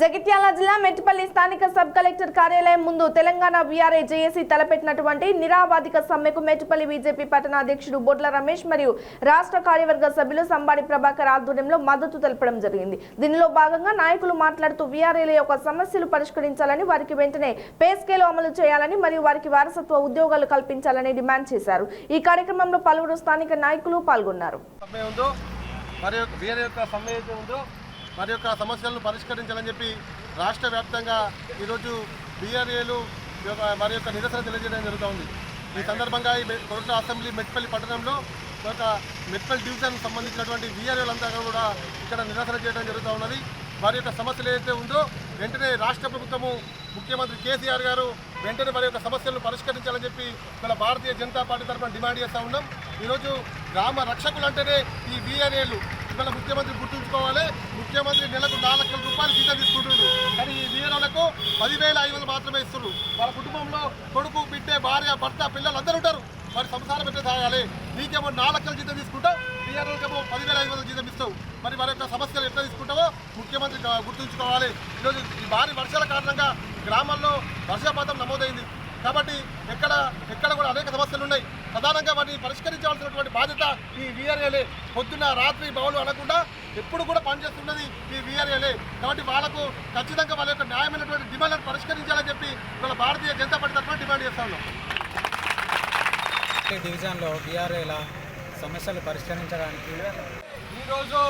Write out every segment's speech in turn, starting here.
జగిత్యాల జిల్లా మెట్టిపల్లి స్థానిక sub collector కార్యాలయం ముందు తెలంగాణ వీఆర్ఏ జేఏసీ తలపెట్టినటువంటి నిరావాదిక సమ్మెకు మెట్టిపల్లి బీజేపీ పట్టణ అధ్యక్షుడు బొడ్ల రమేష్ మరియు రాష్ట్ర కార్యవర్గ సభ్యులు సంబాడి ప్రభాకర్ ఆధ్వర్యంలో మద్దతు తెలపడం జరిగింది. దీనిలో భాగంగా నాయకులు మాట్లాడుతూ వీఆర్ఏల యొక్క సమస్యలు పరిష్కరించాలని వారికి వెంటనే పే స్కేల్ అమలు చేయాలని మరియు వారికి వారసత్వ ఉద్యోగాలు కల్పించాలని డిమాండ్ చేశారు. ఈ కార్యక్రమంలో పలువురు స్థానిక నాయకులు పాల్గొన్నారు. సమ్మె ఉందో మరి యొక్క సమస్యలను పరిష్కరించాలని చెప్పి రాష్ట్ర వ్యాప్తంగా ఈరోజు బీఆర్ఏలు మరి యొక్క నిరసన తెలియజేయడం జరుగుతుంది ఈ సందర్భంగా ఈ మె- కొరట అసెంబ్లీ మెట్పల్లి పట్టణంలో ఒక మెట్పల్లి డివిజన్ సంబంధించినటువంటి బీఆర్ఏలంతా కూడా ఇక్కడ నిరసన చేయడం జరుగుతూ ఉన్నది. వారి యొక్క సమస్యలు ఏదైతే ఉందో వెంటనే రాష్ట్ర ప్రభుత్వము ముఖ్యమంత్రి కేసీఆర్ గారు వెంటనే వారి యొక్క సమస్యలను పరిష్కరించాలని చెప్పి మన భారతీయ జనతా పార్టీ తరఫున డిమాండ్ చేస్తూ ఉన్నాం. ఈరోజు గ్రామ రక్షకులు అంటేనే ఈ బీఆర్ఏలు ఇవాళ ముఖ్యమంత్రి గుర్తుంచుకోవాలి. ముఖ్యమంత్రి నెలకు నాలుగు లక్షల రూపాయలు జీతం తీసుకుంటుండ్రు కానీ ఈ వీఆర్ఓలకు పదివేల ఐదు వందలు మాత్రమే ఇస్తున్నారు. వాళ్ళ కుటుంబంలో కొడుకు బిడ్డే భార్య భర్త పిల్లలు అందరూ ఉంటారు. మరి సంసారం పెట్టే తాగాలి నీకేమో నాలుగు లక్షల జీతం తీసుకుంటావు వీఆర్ఓకేమో పదివేల ఐదు వందల జీతం ఇస్తావు. మరి వారి యొక్క సమస్యలు ఎట్లా తీసుకుంటావో ముఖ్యమంత్రి గుర్తుంచుకోవాలి. ఈరోజు ఈ భారీ వర్షాల కారణంగా గ్రామాల్లో వర్షపాతం నమోదైంది. కాబట్టి ఎక్కడ ఎక్కడ కూడా అనేక సమస్యలు ఉన్నాయి. పరిష్కరించవలసినటువంటి బాధ్యత ఈ వీఆర్ఏలే. పొద్దున్న రాత్రి బౌలు అనకుండా ఎప్పుడు కూడా పనిచేస్తున్నది ఈ వీఆర్ఏలే. కాబట్టి వాళ్ళకు ఖచ్చితంగా వాళ్ళ యొక్క న్యాయమైనటువంటి డిమాండ్లను పరిష్కరించాలని చెప్పి ఇవాళ భారతీయ జనతా పార్టీ తరఫున డిమాండ్ చేస్తా ఉన్నాం. ఈ డివిజన్లో బీఆర్ఏల సమస్యలు పరిష్కరించడానికి ఈరోజు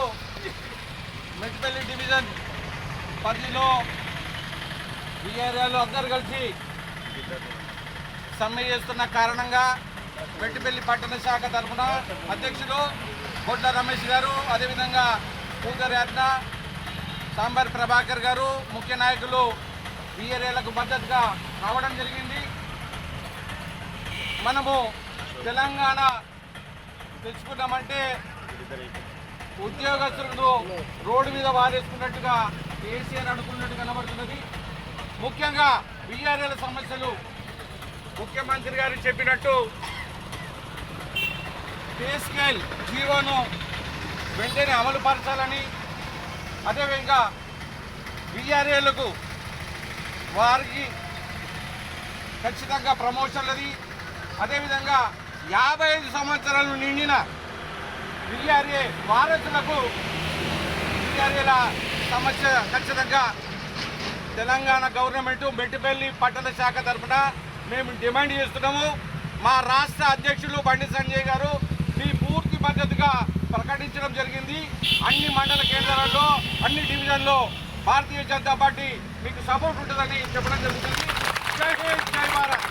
మెట్పల్లి డివిజన్ పరిధిలో ఏరియాలో అందరు కలిసి సమ్మె చేస్తున్న కారణంగా మెట్టిపల్లి పట్టణ శాఖ తరఫున అధ్యక్షులు బొడ్ల రమేష్ గారు అదేవిధంగా పూజారి అడ్డ సాంబార్ ప్రభాకర్ గారు ముఖ్య నాయకులు ఈ ఏరియాలకు మద్దతుగా రావడం జరిగింది. మనము తెలంగాణ తెచ్చుకున్నామంటే ఉద్యోగస్తులను రోడ్డు మీద వారేసుకున్నట్టుగా కేసీఆర్ అనుకున్నట్టు కనబడుతున్నది. ముఖ్యంగా బీఆర్ఏల సమస్యలు ముఖ్యమంత్రి గారు చెప్పినట్టు పే స్కేల్ జీవోను వెంటనే అమలుపరచాలని అదేవిధంగా బీఆర్ఏలకు వారికి ఖచ్చితంగా ప్రమోషన్లది అదేవిధంగా యాభై ఐదు సంవత్సరాలు నిండిన బీఆర్ఏ వారసులకు బీఆర్ఏల సమస్య ఖచ్చితంగా తెలంగాణ గవర్నమెంట్ మెట్టిపల్లి పట్టణ శాఖ తరఫున మేము డిమాండ్ చేస్తున్నాము. మా రాష్ట్ర అధ్యక్షులు బండి సంజయ్ గారు ప్రకటించడం జరిగింది. అన్ని మండల కేంద్రాల్లో అన్ని డివిజన్లో భారతీయ జనతా పార్టీ మీకు సపోర్ట్ ఉంటుందని చెప్పడం జరుగుతుంది. జై హింద్ జై భారత్.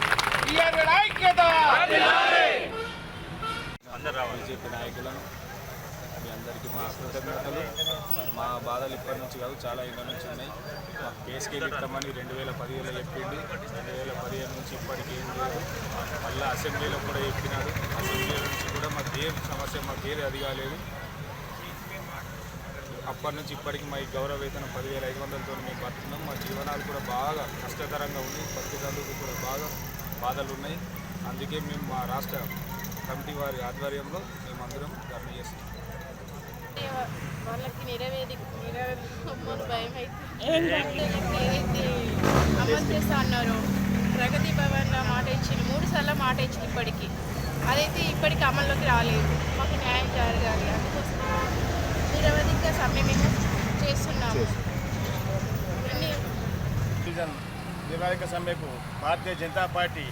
బీఆర్ఏ ఐక్యత! బీజేపీ నాయకులను మీ అందరికీ మా కృతజ్ఞతలు. మా బాధలు ఇప్పటి నుంచి కాదు చాలా ఏళ్ళ నుంచి ఉన్నాయి. మాకు కేసుకెళ్ళి ఇస్తామని రెండు వేల పదిహేలో చెప్పింది రెండు వేల పదిహేను నుంచి ఇప్పటికీ ఏం లేదు. మళ్ళీ అసెంబ్లీలో కూడా చెప్పినాడు అసెంబ్లీ నుంచి కూడా మాకు ఏ సమస్య మాకు ఏది అది కాలేదు అప్పటి నుంచి ఇప్పటికి మా ఈ గౌరవ వేతనం పదివేల ఐదు వందలతో మేము బతున్నాం మా జీవనాలు కూడా బాగా కష్టతరంగా ఉంది బతికేందుకు కూడా బాగా బాధలు ఉన్నాయి. అందుకే మేము మా రాష్ట్ర కమిటీ వారి ఆధ్వర్యంలో మేమందరం ధర్నా చేస్తున్నాం. వాళ్ళకి నెరవేరి నెరవేరు భయం అయితే ఏదైతే అమలు చేస్తా అన్నారో? ప్రగతి భవన్లో మాట ఇచ్చింది మూడు సార్లు మాట ఇచ్చింది ఇప్పటికి. అదైతే ఇప్పటికి అమల్లోకి రాలేదు. మాకు న్యాయం జరగాలి అందుకోసం నిరవధిక సమ్మె మేము చేస్తున్నాము. నిరవధిక సమ్మెకు భారతీయ జనతా పార్టీ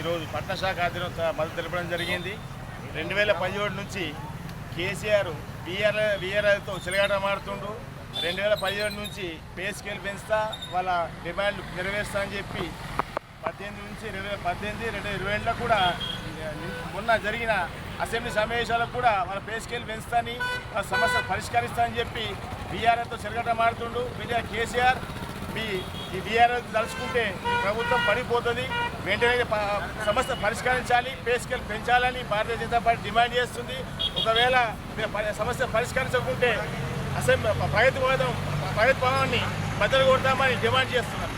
ఈరోజు పట్టణ శాఖ ఆధ్వర్యంలో మద్దతు తెలపడం జరిగింది. రెండు వేల పదిహేడు నుంచి కేసీఆర్ బీఆర్ బీఆర్ఐతో చెలగాట మాడుతుండు రెండు వేల పదిహేడు నుంచి పే స్కేల్ పెంచుతా వాళ్ళ డిమాండ్లు నెరవేరుస్తా అని చెప్పి పద్దెనిమిది నుంచి రెండు వేల పద్దెనిమిది రెండు ఇరవై ఏళ్ళలో కూడా మొన్న జరిగిన అసెంబ్లీ సమావేశాలకు కూడా వాళ్ళ పే స్కేల్ పెంచుతాని వాళ్ళ సమస్య పరిష్కరిస్తా అని చెప్పి బీఆర్ఎల్తో చెరగటం ఆడుతుండు. మీడియా కేసీఆర్ మీ ఈ బీఆర్ఎల్ తలుచుకుంటే ప్రభుత్వం పడిపోతుంది. వెంటనే సమస్య పరిష్కరించాలి పే స్కేల్ పెంచాలని భారతీయ జనతా పార్టీ డిమాండ్ చేస్తుంది. ఒకవేళ సమస్య పరిష్కరించకుంటే అసెంబ్లీ ప్రగతి భవనం ప్రగతి భవనాన్ని బద్దలు కొడతామని డిమాండ్ చేస్తున్నారు.